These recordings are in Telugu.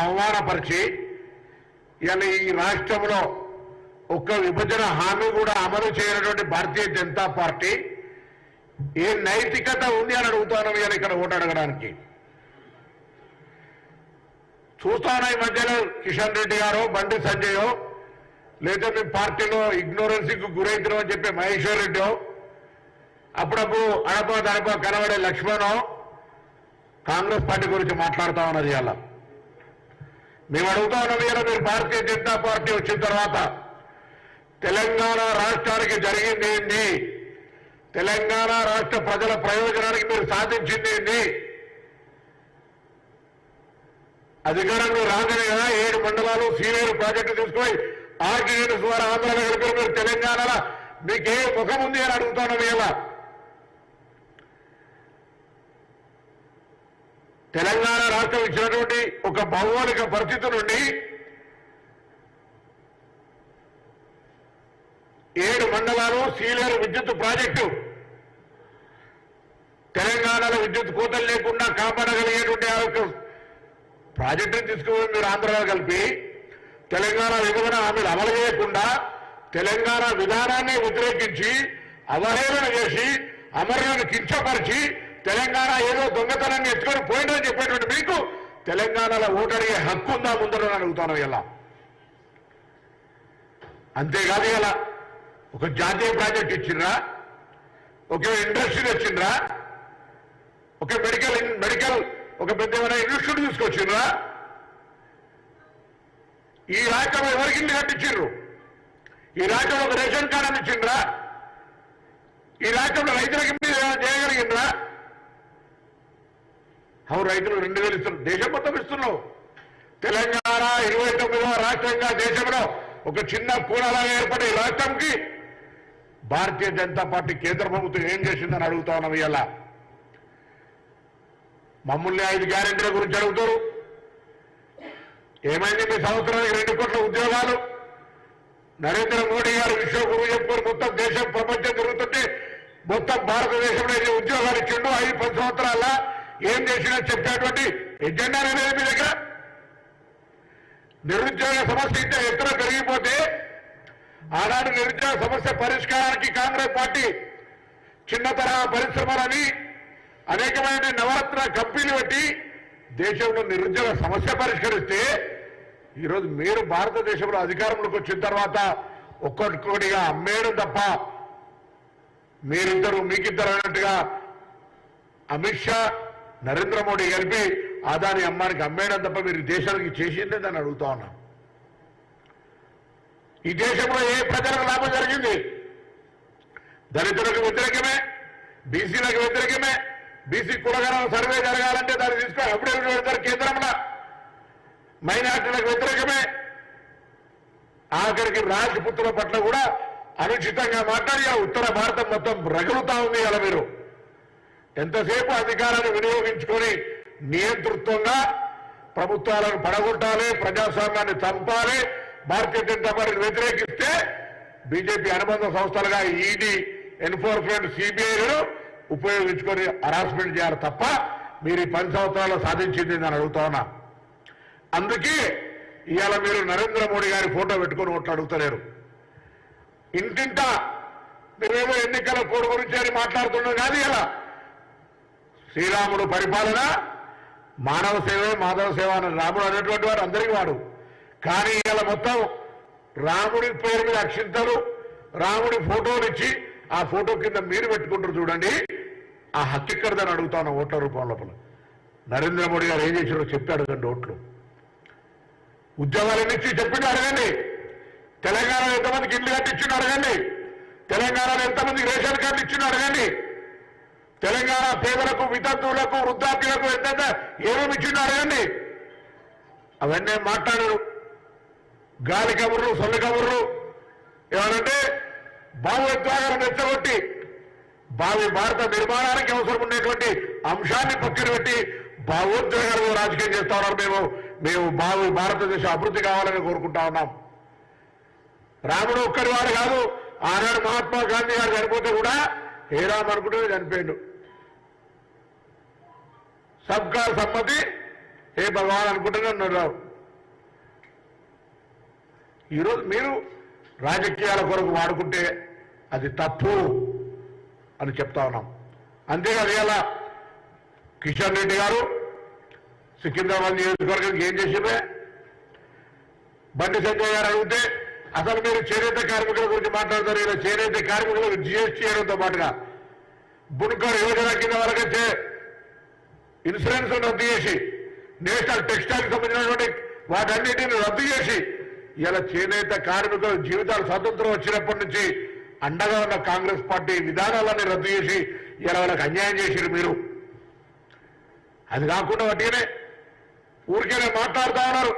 అవమానపరిచి ఇలా ఈ రాష్ట్రంలో ఒక్క విభజన హామీ కూడా అమలు చేయనటువంటి భారతీయ జనతా పార్టీ ఏ నైతికత ఉంది అని అడుగుతాను ఇవాళ ఇక్కడ ఓటు అడగడానికి. చూస్తాను ఈ మధ్యలో కిషన్ రెడ్డి గారు బండి సంజయ్ లేదా మీ పార్టీలో ఇగ్నోరెన్సీకి గురైతులు అని చెప్పి మహేశ్వర్ రెడ్డి అప్పుడప్పుడు అడప దడప కనబడే లక్ష్మణ్ కాంగ్రెస్ పార్టీ గురించి మాట్లాడుతా ఉన్నది ఇవాళ. మేము అడుగుతా ఉన్నది మీరు భారతీయ జనతా పార్టీ వచ్చిన తర్వాత తెలంగాణ రాష్ట్రానికి జరిగింది ఏంటి? తెలంగాణ రాష్ట్ర ప్రజల ప్రయోజనానికి మీరు సాధించింది ఏంటి? అధికారంలో రాగానే కదా ఏడు మండలాలు సీనియర్ ప్రాజెక్టు తీసుకొని ఆర్టీఎన్ ద్వారా ఆంధ్రలో కలిపి మీరు తెలంగాణలో మీకే ముఖం ఉంది అని అడుగుతున్నాం ఇలా తెలంగాణ రాష్ట్రం ఇచ్చినటువంటి ఒక భౌగోళిక పరిస్థితి నుండి ఏడు మండలాలు సీలేరు విద్యుత్ ప్రాజెక్టు తెలంగాణలో విద్యుత్ కోతలు లేకుండా కాపాడగలిగేటువంటి ఆ యొక్క ప్రాజెక్టును తీసుకుని మీరు ఆంధ్రలో కలిపి తెలంగాణ విభజన హామీలు అమలు చేయకుండా తెలంగాణ విధానాన్ని వ్యతిరేకించి అవహేళన చేసి అమరులను కించపరిచి తెలంగాణ ఏదో దొంగతనాన్ని ఎత్తుకొని పోయిందని చెప్పేటువంటి మీకు తెలంగాణలో ఓటు అడిగే హక్కు ఉందా ముందర అడుగుతాను ఇలా. అంతేకాదు ఇలా ఒక జాతీయ ప్రాజెక్ట్ ఇచ్చిండ్రా ఒక ఇండస్ట్రీ తెచ్చిండ్రా ఒక మెడికల్ మెడికల్ ఒక పెద్ద ఏమైనా ఇన్స్టిట్యూట్ తీసుకొచ్చిండ్రా. ఈ రాష్ట్రంలో ఎవరికి ఇల్లు కట్టించిండ్రు? ఈ రాష్ట్రంలో ఒక రేషన్ కార్డు అని ఇచ్చిండ్రా ఈ రాష్ట్రంలో రైతులకి మీరు చేయగలిగిండ్రా అవును రైతులు రెండు వేలు ఇస్తున్నారు. దేశం మొత్తం ఇస్తున్నావు. తెలంగాణ ఇరవై తొమ్మిదవ రాష్ట్రంగా దేశంలో ఒక చిన్న కూడలాగా ఏర్పడే రాష్ట్రంకి భారతీయ జనతా పార్టీ కేంద్ర ప్రభుత్వం ఏం చేసిందని అడుగుతా ఉన్నాం ఇవాళ. మమ్మల్ని ఐదు గ్యారెంటీల గురించి అడుగుతారు. ఏమైంది మీ సంవత్సరానికి రెండు కోట్ల ఉద్యోగాలు? నరేంద్ర మోడీ గారు విశ్వగురు చెప్పుకొని మొత్తం దేశం ప్రపంచం జరుగుతుంటే మొత్తం భారతదేశంలో ఉద్యోగాలు ఇచ్చిండు ఐదు పది సంవత్సరాల ఏం చేసినా చెప్పేటువంటి ఎజెండా అనేది మీ దగ్గర? నిరుద్యోగ సమస్య ఇంకా ఎత్తున పెరిగిపోతే ఆనాడు నిరుద్యోగ సమస్య పరిష్కారానికి కాంగ్రెస్ పార్టీ చిన్న తరహా పరిశ్రమలని అనేకమైన నవరత్న కంపెనీలు పెట్టి దేశంలో నిరుద్యోగ సమస్య పరిష్కరిస్తే ఈరోజు మీరు భారతదేశంలో అధికారంలోకి వచ్చిన తర్వాత ఒక్కొక్కటిగా అమ్మేయడం తప్ప మీరిద్దరు మీకిద్దరు అన్నట్టుగా అమిత్ షా నరేంద్ర మోడీ కలిపి ఆదాని అమ్మానికి అమ్మేయడం తప్ప మీరు దేశానికి చేసిందే దాన్ని అడుగుతా ఉన్నా. ఈ దేశంలో ఏ ప్రజలకు లాభం జరిగింది? దళితులకు వ్యతిరేకమే? బీసీలకు వ్యతిరేకమే? బీసీ కులగణం సర్వే జరగాలంటే దాన్ని తీసుకొని అప్పుడే పెడతారు కేంద్రంలో. మైనార్టీలకు వ్యతిరేకమే? ఆఖరికి రాజపుత్రుల పట్ల కూడా అనుచితంగా మాట్లాడి ఆ ఉత్తర భారతం మొత్తం రగులుతా ఉంది అలా మీరు. ఎంతసేపు అధికారాన్ని వినియోగించుకొని నియంతృత్వంగా ప్రభుత్వాలను పడగొట్టాలి ప్రజాస్వామ్యాన్ని చంపాలి భారతీయ జనతా పార్టీని వ్యతిరేకిస్తే బీజేపీ అనుబంధ సంస్థలుగా ఈడీ ఎన్ఫోర్స్మెంట్ సిబిఐలను ఉపయోగించుకొని హరాస్మెంట్ చేయాలి తప్ప మీరు ఈ పది సంవత్సరాలు సాధించింది అని అడుగుతా ఉన్నా. అందుకే ఇవాళ మీరు నరేంద్ర మోడీ గారి ఫోటో పెట్టుకొని ఓట్లు అడుగుతలేరు. ఇంటింటా మీరేమో ఎన్నికల కోడ్ గురించి అని మాట్లాడుతున్నాం కానీ ఇలా శ్రీరాముడు పరిపాలన మానవ సేవే మాధవ సేవ అని రాముడు అనేటువంటి వాడు అందరికీ వాడు. కానీ ఇలా మొత్తం రాముడి పేరు మీద అక్షింతలు రాముడి ఫోటోలు ఇచ్చి ఆ ఫోటో కింద మీరు పెట్టుకుంటారు చూడండి. ఆ హక్కు ఎక్కడదని అడుగుతాను ఓట్ల రూపం లోపల. నరేంద్ర మోడీ గారు ఏం చేశారో చెప్పి అడగండి ఓట్లు. ఉద్యోగాలు ఇచ్చి చెప్పింది అడగండి. తెలంగాణలో ఎంతమందికి ఇల్లు కట్టించిండు అడగండి. తెలంగాణలో ఎంతమందికి రేషన్ కార్డు ఇచ్చిండు అడగండి. తెలంగాణ పేదలకు వితంతువులకు వృద్ధాప్యులకు ఎంత ఏమేమి ఇచ్చిండు అడగండి అవన్నీ మాట్లాడరు. గాలి కబుర్లు సొల్లు కబుర్లు ఏమనంటే భావోద్వేగాలను రెచ్చగొట్టి భావి భారత నిర్మాణానికి అవసరం ఉండేటువంటి అంశాన్ని పక్కన పెట్టి భావోద్వేగాలు రాజకీయం చేస్తా ఉన్నారు మేము. మేము భావి భారతదేశ అభివృద్ధి కావాలని కోరుకుంటా ఉన్నాం. రాముడు ఒక్కడి వాడు కాదు. ఆనాడు మహాత్మా గాంధీ గారు చనిపోతే కూడా ఏ రామ్ అనుకుంటే చనిపోయాడు. సబ్కా సమ్మతి. ఏ భగవాన్ అనుకుంటూనే ఉన్నారు ఈరోజు మీరు రాజకీయాల కొరకు వాడుకుంటే అది తప్పు అని చెప్తా ఉన్నాం. అంతేకాదు ఇలా కిషన్ రెడ్డి గారు సికింద్రాబాద్ నియోజకవర్గానికి ఏం చేసిందే బండి సంజయ్ గారు అడిగితే అసలు మీరు చేనేత కార్మికుల గురించి మాట్లాడతారు ఇలా చేనేత కార్మికులకు జిఎస్టీ చేయడంతో పాటుగా బుణ్కర్ యోజన కింద వాళ్ళకైతే ఇన్సూరెన్స్ రద్దు చేసి నేషనల్ టెక్స్టైల్ సంబంధించినటువంటి వాటన్నిటిని రద్దు చేసి ఇలా చేనేత కార్మికుల జీవితాలు స్వాతంత్రం వచ్చినప్పటి నుంచి అండగా ఉన్న కాంగ్రెస్ పార్టీ విధానాలన్నీ రద్దు చేసి ఇలా వాళ్ళకి అన్యాయం చేసిరు మీరు. అది కాకుండా వట్టిగానే ఊరికేనే మాట్లాడుతూ ఉన్నారు.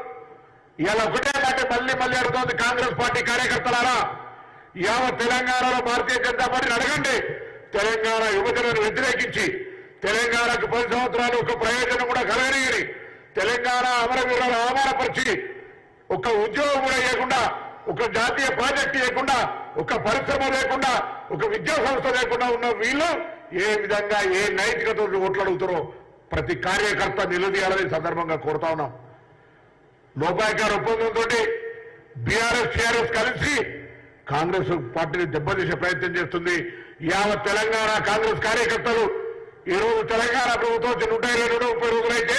ఇలా ఒకటే పార్టీ మళ్ళీ మళ్ళీ అడుగుతోంది కాంగ్రెస్ పార్టీ కార్యకర్తలారా. యావత్ తెలంగాణలో భారతీయ జనతా పార్టీని అడగండి. తెలంగాణ యువజనను వ్యతిరేకించి తెలంగాణకు పది సంవత్సరాలు ఒక ప్రయోజనం కూడా కలగనియని తెలంగాణ అమరవీరులను అవమానపరిచి ఒక ఉద్యోగం కూడా లేకుండా ఒక జాతీయ ప్రాజెక్ట్ లేకుండా ఒక పరిశ్రమ లేకుండా ఒక విద్యా సంస్థ లేకుండా ఉన్న వీళ్ళు ఏ విధంగా ఏ నైతికత ఓట్లు అడుగుతారో ప్రతి కార్యకర్త నిలదీయాలని సందర్భంగా కోరుతా ఉన్నాం. లోపాయకార ఒప్పందంతో బీఆర్ఎస్ టీఆర్ఎస్ కలిసి కాంగ్రెస్ పార్టీని దెబ్బతీసే ప్రయత్నం చేస్తుంది. యావత్ తెలంగాణ కాంగ్రెస్ కార్యకర్తలు ఈరోజు తెలంగాణ ప్రభుత్వం వచ్చి నూట ఇరవై రెండు ముప్పై రోజులైతే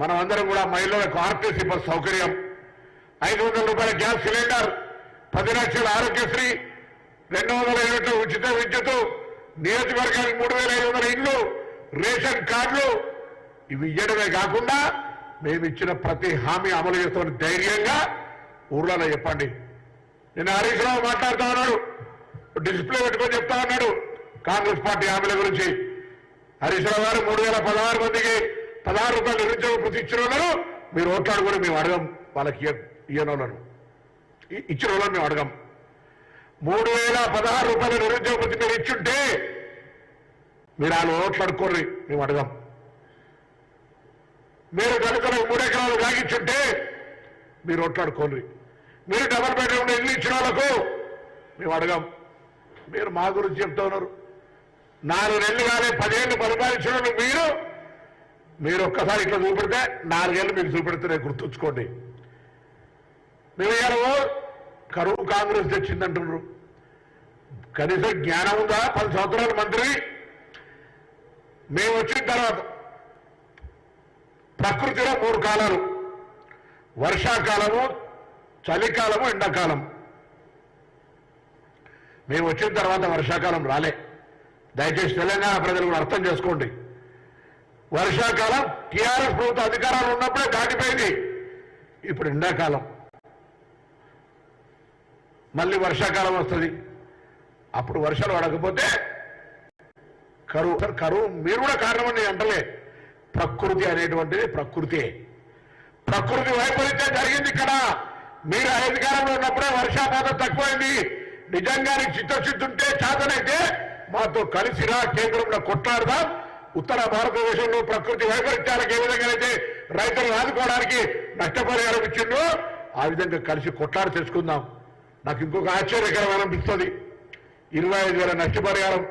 మనం అందరం కూడా మహిళలకు ఆర్టీసీ బస్ సౌకర్యం. ఐదు వందల రూపాయల గ్యాస్ సిలిండర్ పది లక్షల ఆరోగ్యశ్రీ రెండు వందల యూనిట్ల ఉచిత విద్యుత్ నియోజకవర్గానికి మూడు వేల ఐదు వందల ఇండ్లు రేషన్ కార్డులు ఇవి ఇవ్వడమే కాకుండా మేము ఇచ్చిన ప్రతి హామీ అమలు చేస్తామని ధైర్యంగా ఊర్లలో చెప్పండి. నిన్న హరీష్ రావు మాట్లాడుతా ఉన్నాడు డిస్ప్లే పెట్టుకొని చెప్తా ఉన్నాడు. కాంగ్రెస్ పార్టీ హామీల గురించి. హరీష్ రావు గారు మూడు వేల పదహారు మందికి పదహారు రూపాయలు నిరుద్యోగ ప్రతి ఇచ్చిన వాళ్ళను మీరు ఓట్లాడు కూడా మేము అడగం. వాళ్ళకి ఇయ్యనోళ్ళను. ఇచ్చిన వాళ్ళని మేము అడగం. మూడు వేల పదహారు రూపాయల నిరుద్యోగ ప్రతి మీరు ఇచ్చుంటే మీరు వాళ్ళు ఓట్లు అడుక్కోర్రి మేము అడగం. మీరు దళితులకు మూడు ఎకరాలు లాగించుంటే మీరు ఓట్లాడుకోండి మీరు డబల్ బెడ్రూమ్ ఇల్లు ఇచ్చిన వాళ్ళకు మేము అడగం. మీరు మా గురించి చెప్తా ఉన్నారు. నాలుగు నెలలు కానీ పదిహేను పరిపాలించిన మీరు మీరు ఒక్కసారి ఇట్లా చూపెడితే నాలుగేళ్ళు మీకు చూపెడితే గుర్తుంచుకోండి. మేము ఇవాళ కరువు కాంగ్రెస్ తెచ్చిందంటున్నారు కనీసం జ్ఞానం ఉందా? పది సంవత్సరాల మంత్రి. మేము వచ్చిన తర్వాత ప్రకృతిలో మూడు కాలాలు. వర్షాకాలము చలికాలము ఎండాకాలం. మేము వచ్చిన తర్వాత వర్షాకాలం రాలే. దయచేసి తెలంగాణ ప్రజలు కూడా అర్థం చేసుకోండి. వర్షాకాలం టీఆర్ఎస్ ప్రభుత్వ అధికారాలు ఉన్నప్పుడే దాటిపోయింది. ఇప్పుడు ఎండాకాలం. మళ్ళీ వర్షాకాలం వస్తుంది. అప్పుడు వర్షాలు పడకపోతే కరువు కరువు మీరు కూడా కారణమని అంటలే. ప్రకృతి అనేటువంటిది ప్రకృతి. ప్రకృతి వైపరీత్యం జరిగింది ఇక్కడ. మీరు అధికారంలో ఉన్నప్పుడే వర్షాపాతం తక్కువైంది. నిజంగానే చిత్తశుద్ధి ఉంటే చేతనైతే మాతో కలిసిరా కేంద్రంలో కొట్లాడదాం? ఉత్తర భారతదేశంలో ప్రకృతి వైపరీత్యాలకు ఏ విధంగా అయితే రైతులను ఆదుకోవడానికి నష్టపరిహారం ఇచ్చిందో ఆ విధంగా కలిసి కొట్లాడి తెచ్చుకుందాం నాకు ఇంకొక ఆశ్చర్యకరమైన అనిపిస్తుంది. ఇరవై ఐదు వేల నష్టపరిహారం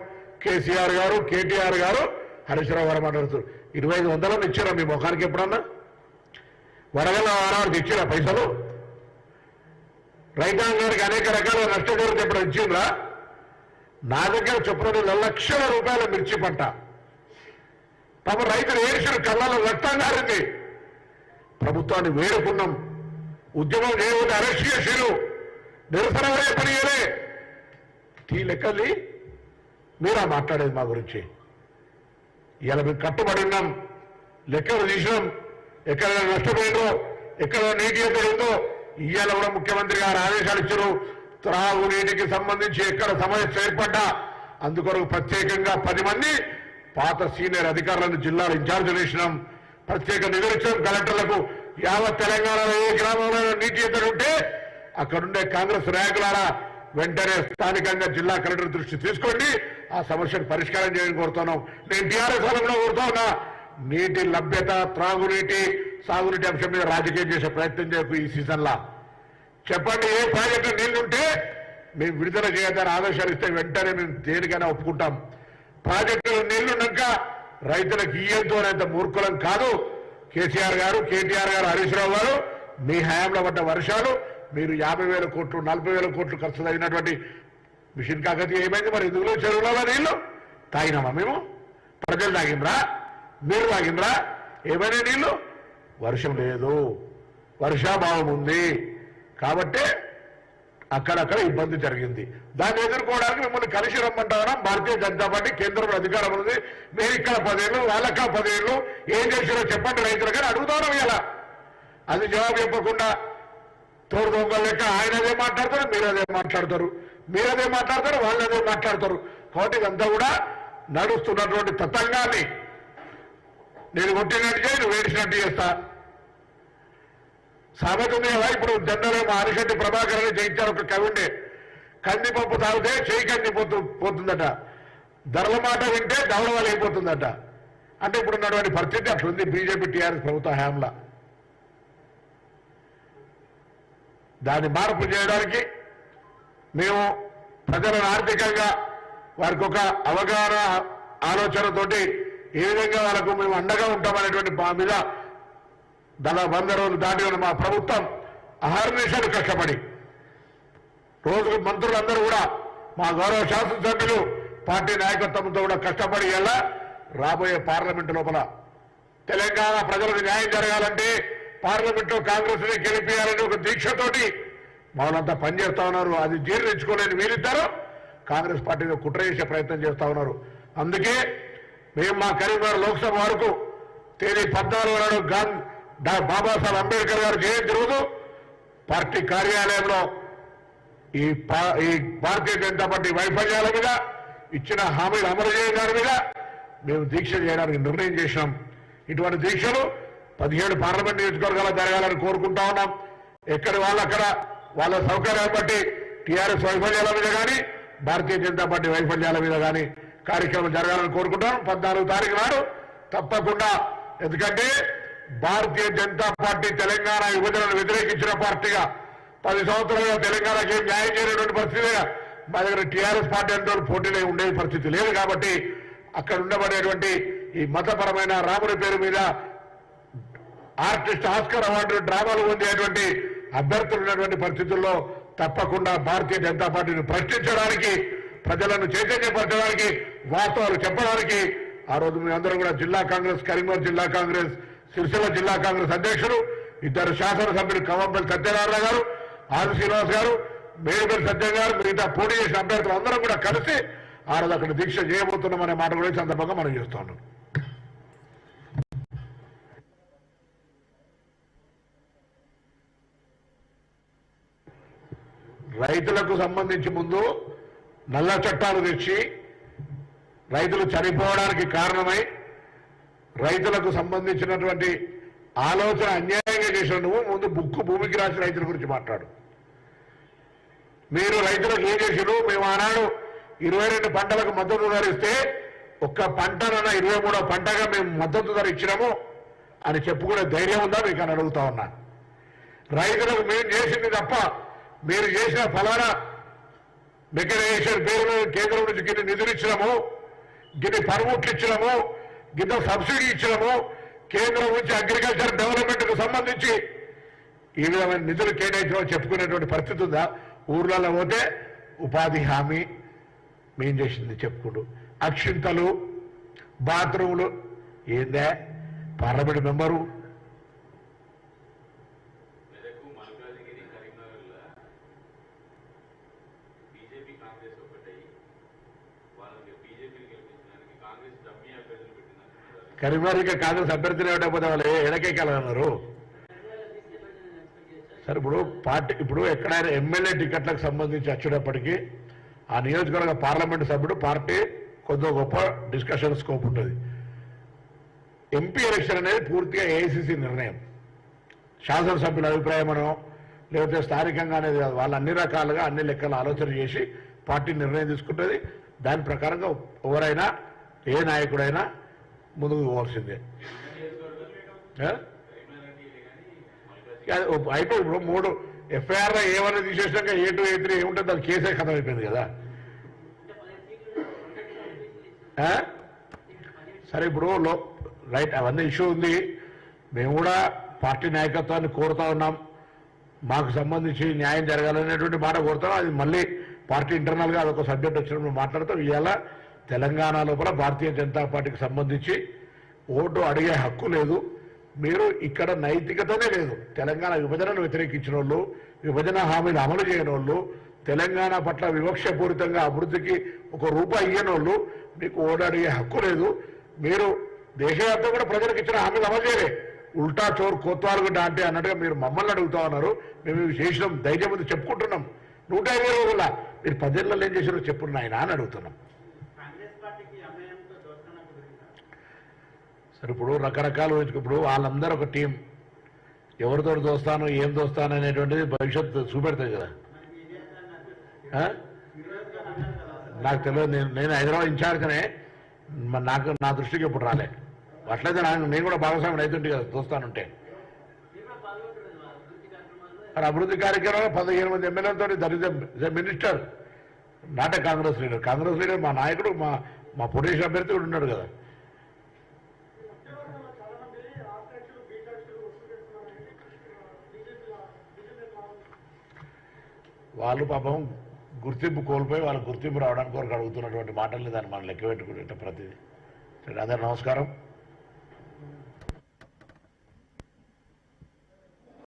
కేసీఆర్ గారు కేటీఆర్ గారు హరీశ్రావు గారు మాట్లాడుతారు ఇరవై ఐదు వందలను ఇచ్చారా మీ ముఖానికి ఎప్పుడన్నా? వడగల వారానికి ఇచ్చిరా పైసలు? రైతాంగానికి అనేక రకాల నష్టపరిహారం ఎప్పుడు ఇచ్చిండ్రా? నా దగ్గర చెప్పిన లక్షల రూపాయల మిర్చి పంట. పాప రైతులు ఏడ్చిన కళ్ళలో రక్తం కారింది ప్రభుత్వాన్ని వేడుకున్నాం. ఉద్యమం చేయవద్దు అరెస్ట్ చేసిరు నిరసన కూడా పనియలే ఈ లెక్కల్ని మీరా మాట్లాడేది మా గురించి. ఇలా మేము కట్టుబడి ఉన్నాం. లెక్కలు తీసినాం. ఎక్కడ నష్టపోయిందో ఎక్కడ నీటి ఎక్కడ ఉందో ఇవాళ కూడా ముఖ్యమంత్రి గారు ఆదేశాలు ఇచ్చారు. త్రాగునీటికి సంబంధించి ఎక్కడ సమస్య ఏర్పడ్డా అందుకొరకు ప్రత్యేకంగా పది మంది పాత సీనియర్ అధికారులను జిల్లాల ఇన్ఛార్జ్ వేసినాం ప్రత్యేక నిధులు ఇచ్చాం కలెక్టర్లకు యావత్ తెలంగాణలో ఏ గ్రామంలో నీటి ఎద్దరు ఉంటే అక్కడుండే కాంగ్రెస్ నాయకులారా వెంటనే స్థానికంగా జిల్లా కలెక్టర్ దృష్టి తీసుకోండి. ఆ సమస్యను పరిష్కారం చేయని కోరుతున్నాం. నేను టీఆర్ఎస్ వాళ్ళని కూడా కోరుతా ఉన్నా నీటి లభ్యత త్రాగునీటి సాగునీటి అంశం మీద రాజకీయం చేసే ప్రయత్నం చేయకు ఈ సీజన్లా. చెప్పండి ఏ ప్రాజెక్టు నీళ్ళుంటే మేము విడుదల చేయదని ఆదేశాలు ఇస్తే వెంటనే మేము దేనికైనా ఒప్పుకుంటాం. ప్రాజెక్టులు నీళ్ళున్నాక రైతులకు ఇయ్యంతో అనేంత మూర్ఖులం కాదు. కేసీఆర్ గారు కేటీఆర్ గారు హరీష్ రావు గారు మీ హయాంలో పడ్డ వర్షాలు మీరు యాభై వేల కోట్లు నలభై వేల కోట్లు ఖర్చు అయినటువంటి మిషన్ కాకతీయ ఏమైంది మరి? ఎందులో చెరువులో నీళ్ళు? తాగినామా మేము? ప్రజలు తాగినరా మీరు తాగినరా ఏమైనా నీళ్ళు? వర్షం లేదు. వర్షాభావం ఉంది. కాబట్టే అక్కడక్కడ ఇబ్బంది జరిగింది. దాన్ని ఎదుర్కోవడానికి మిమ్మల్ని కలిసి రమ్మంటారా? భారతీయ జనతా పార్టీ కేంద్రంలో అధికారం ఉంది. మీరు ఇక్కడ పదేళ్ళు వాళ్ళకా పదేళ్ళు ఏం చేసినా చెప్పండి రైతులు కానీ అడుగుతారు ఇలా. అది జవాబు చెప్పకుండా తోడు దొంగలేక లెక్క ఆయన అదే మాట్లాడతారు మీరు అదే మాట్లాడతారు. మీరు అదే మాట్లాడతారు వాళ్ళు అదే మాట్లాడతారు. కాబట్టి ఇదంతా కూడా నడుస్తున్నటువంటి తతంగాన్ని. నేను కొట్టినట్టు చేయి నువ్వు వేడిసినట్టు చేస్తా. సామెత ఇప్పుడు జనరల్ మా అరిశెట్టి ప్రభాకర్ అని జయించారు ఒక కవి ఉండే కందిపప్పు తాగితే చేయి కందిపోతు పోతుందట. ధరల మాట వింటే దవడవాలు అయిపోతుందట అంటే ఇప్పుడు ఉన్నటువంటి పరిస్థితి అట్లుంది బీజేపీ టీఆర్ఎస్ ప్రభుత్వ హయాంలో. దాన్ని మార్పు చేయడానికి మేము ప్రజలను ఆర్థికంగా వారికి ఒక అవగాహన ఆలోచనతోటి ఏ విధంగా వాళ్ళకు మేము అండగా ఉంటామనేటువంటి మా మీద దళ వంద రోజులు దాటి ఉన్న మా ప్రభుత్వం అహర్నిశలు కష్టపడి. రోజుకు మంత్రులందరూ కూడా మా గౌరవ శాసనసభ్యులు పార్టీ నాయకత్వంతో కూడా కష్టపడి ఎలా రాబోయే పార్లమెంట్ లోపల. తెలంగాణ ప్రజలకు న్యాయం జరగాలంటే పార్లమెంట్లో కాంగ్రెస్ని గెలిపించాలని ఒక దీక్షతోటి మౌనంతా పనిచేస్తా ఉన్నారు. అది జీర్ణించుకోలేని వీరిద్దరు కాంగ్రెస్ పార్టీలో కుట్ర చేసే ప్రయత్నం చేస్తా ఉన్నారు. అందుకే మేము మా కరీంనగర్ లోక్సభ వరకు తేదీ పద్నాలుగు నాడు గాంధీ బాబాసాహెబ్ అంబేద్కర్ గారు జయంతి రోజు పార్టీ కార్యాలయంలో ఈ ఈ భారతీయ జనతా పార్టీ వైఫల్యాల మీద ఇచ్చిన హామీలు అమలు చేయడం మీద మేము దీక్ష చేయడానికి నిర్ణయం చేసినాం ఇటువంటి దీక్షలు పదిహేడు పార్లమెంట్ నియోజకవర్గాలు జరగాలని కోరుకుంటా ఉన్నాం. ఎక్కడి వాళ్ళు అక్కడ వాళ్ళ సౌకర్యాన్ని బట్టి టీఆర్ఎస్ వైఫల్యాల మీద కానీ భారతీయ జనతా పార్టీ వైఫల్యాల మీద కానీ కార్యక్రమం జరగాలని కోరుకుంటాం. పద్నాలుగు తారీఖు నాడు తప్పకుండా ఎందుకంటే భారతీయ జనతా పార్టీ తెలంగాణ విభజనను వ్యతిరేకించిన పార్టీగా పది సంవత్సరాలుగా తెలంగాణకి ఏం న్యాయం చేయనటువంటి పరిస్థితిగా మా దగ్గర టీఆర్ఎస్ పార్టీ అంటే పోటీలో ఉండే పరిస్థితి లేదు కాబట్టి అక్కడ ఉండబడేటువంటి ఈ మతపరమైన రాముడి పేరు మీద ఆర్టిస్ట్ ఆస్కర్ అవార్డు డ్రామాలు పొందేటువంటి అభ్యర్థులు ఉన్నటువంటి పరిస్థితుల్లో తప్పకుండా భారతీయ జనతా పార్టీని ప్రశ్నించడానికి ప్రజలను చైతన్యపరచడానికి వాస్తవాలు చెప్పడానికి ఆ రోజు మీ అందరూ కూడా జిల్లా కాంగ్రెస్ కరీంనగర్ జిల్లా కాంగ్రెస్ సిరిసిల్ల జిల్లా కాంగ్రెస్ అధ్యక్షులు ఇద్దరు శాసనసభ్యులు కవంపల్లి సత్యనారాయణ గారు ఆది శ్రీనివాస్ గారు మేడిపల్లి సత్యం గారు మిగతా పోటీ చేసిన అభ్యర్థులు అందరం కూడా కలిసి ఆ రోజు అక్కడ దీక్ష చేయబోతున్నామనే మాట కూడా సందర్భంగా మనం చేస్తా ఉన్నాం. రైతులకు సంబంధించి ముందు నల్ల చట్టాలు తెచ్చి రైతులు చనిపోవడానికి కారణమై రైతులకు సంబంధించినటువంటి ఆలోచన అన్యాయంగా చేసిన నువ్వు ముందు బుక్కు భూమికి రాసి రైతుల గురించి మాట్లాడు. మీరు రైతులకు ఏం చేసిరు మేము ఆనాడు ఇరవై రెండు పంటలకు మద్దతు ధర ఇస్తే ఒక్క పంటనన్న ఇరవై మూడో పంటగా మేము మద్దతు ధర ఇచ్చినాము అని చెప్పుకునే ధైర్యం ఉందా మీకు అని అడుగుతా ఉన్నాను రైతులకు మేము చేసింది తప్ప మీరు చేసిన ఫలానా మెకనైజేషన్ పేరు కేంద్రం నుంచి గిన్ని నిధులు ఇచ్చినాము గిన్ని పర్ముట్లు ఇచ్చినాము గిన్న సబ్సిడీ ఇచ్చినాము. కేంద్రం నుంచి అగ్రికల్చర్ డెవలప్మెంట్కు సంబంధించి ఈ విధమైన నిధులు కేటాయించడం చెప్పుకునేటువంటి పరిస్థితి ఉందా? ఊర్లలో పోతే ఉపాధి హామీ మేం చేసింది చెప్పుకుంటూ. అక్షింతలు బాత్రూములు ఏందే? పార్లమెంట్ మెంబరు మెదకు మల్కాజిగిరి కరీంనగర్లో బీజేపీ కాంగ్రెస్ ఒకటై వాళ్ళకి బీజేపీని గెలిపించడానికి కాంగ్రెస్ డమ్మీ అభ్యర్థులు పెట్టిందంటున్నారు కరీంనగర్కి కాంగ్రెస్ అభ్యర్థిని ఇవ్వకపోతే వాళ్ళు ఎడకేకాలన్నారు సరే ఇప్పుడు పార్టీ ఇప్పుడు ఎక్కడైనా ఎమ్మెల్యే టికెట్లకు సంబంధించి వచ్చేటప్పటికీ ఆ నియోజకవర్గ పార్లమెంట్ సభ్యుడు పార్టీ కొద్దిగా గొప్ప డిస్కషన్ స్కోప్ ఉంటుంది. ఎంపీ ఎలక్షన్ అనేది పూర్తిగా ఏఐసిసి నిర్ణయం. శాసనసభ్యుల అభిప్రాయం లేకపోతే స్థానికంగా అనేది కాదు వాళ్ళు అన్ని రకాలుగా అన్ని లెక్కలు ఆలోచన చేసి పార్టీ నిర్ణయం తీసుకుంటుంది. దాని ప్రకారంగా ఎవరైనా ఏ నాయకుడైనా ముందుకు పోవాల్సిందే. అయిపోయి ఇప్పుడు మూడు ఎఫ్ఐఆర్ ఏమైనా తీసేసినాక ఏ టూ ఏ త్రీ ఏముంటే దాని కేసే కథ అయిపోయింది కదా సరే ఇప్పుడు లో రైట్ అవన్నీ ఇష్యూ ఉంది. మేము కూడా పార్టీ నాయకత్వాన్ని కోరుతా ఉన్నాం. మాకు సంబంధించి న్యాయం జరగాలనేటువంటి మాట కోరుతాం. అది మళ్ళీ పార్టీ ఇంటర్నల్గా అదొక సబ్జెక్ట్ వచ్చినప్పుడు మాట్లాడతాం. ఇవాళ తెలంగాణ లోపల భారతీయ జనతా పార్టీకి సంబంధించి ఓటు అడిగే హక్కు లేదు. మీరు ఇక్కడ నైతికతనే లేదు. తెలంగాణ విభజనను వ్యతిరేకించిన వాళ్ళు విభజన హామీలు అమలు చేయని వాళ్ళు తెలంగాణ పట్ల వివక్షపూరితంగా అభివృద్ధికి ఒక రూపాయి ఇయ్యని వాళ్ళు మీకు ఓటు అడిగే హక్కు లేదు. మీరు దేశవ్యాప్తంగా కూడా ప్రజలకు ఇచ్చిన హామీలు అమలు చేయలే. ఉల్టా చోరు కోత్వాలుగుడ్డ అంటే అన్నట్టుగా మీరు మమ్మల్ని అడుగుతా ఉన్నారు. మేము చేసినాం ధైర్యం చెప్పుకుంటున్నాం. నూట ఇరవై రోజుల మీరు పదేళ్ళలో ఏం చేసారో చెప్పున్న అని అడుగుతున్నాం కాంగ్రెస్ పార్టీకి ఎంఐఎంతో దోస్తానకు గురించా సరే ఇప్పుడు రకరకాలు ఇప్పుడు వాళ్ళందరూ ఒక టీం. ఎవరితో దోస్తాను ఏం దోస్తాను అనేటువంటిది భవిష్యత్తు చూపెడతాయి కదా. నాకు ఆ? నాకు తెలియదు నేను నేను హైదరాబాద్ ఇన్ఛార్జ్నే నాకు నా దృష్టికి ఇప్పుడు రాలే. అట్లయితే నాకు నేను కూడా భాగస్వామి అవుతుంటే కదా దోస్తానుంటే. అభివృద్ధి కార్యక్రమం మరి అభివృద్ధి కార్యక్రమంలో పదిహేను మంది ఎమ్మెల్యేలతో దరిద్ర మినిస్టర్ నాట కాంగ్రెస్ లీడర్. కాంగ్రెస్ లీడర్ మా నాయకుడు మా మా పొడిష్ అభ్యర్థి కూడా ఉన్నాడు కదా. వాళ్ళు పాపం గుర్తింపు కోల్పోయి వాళ్ళ గుర్తింపు రావడానికి వరకు అడుగుతున్నటువంటి మాటల్ని దాన్ని మనం లెక్క పెట్టుకునేట ప్రతిదీ. అందరు నమస్కారం.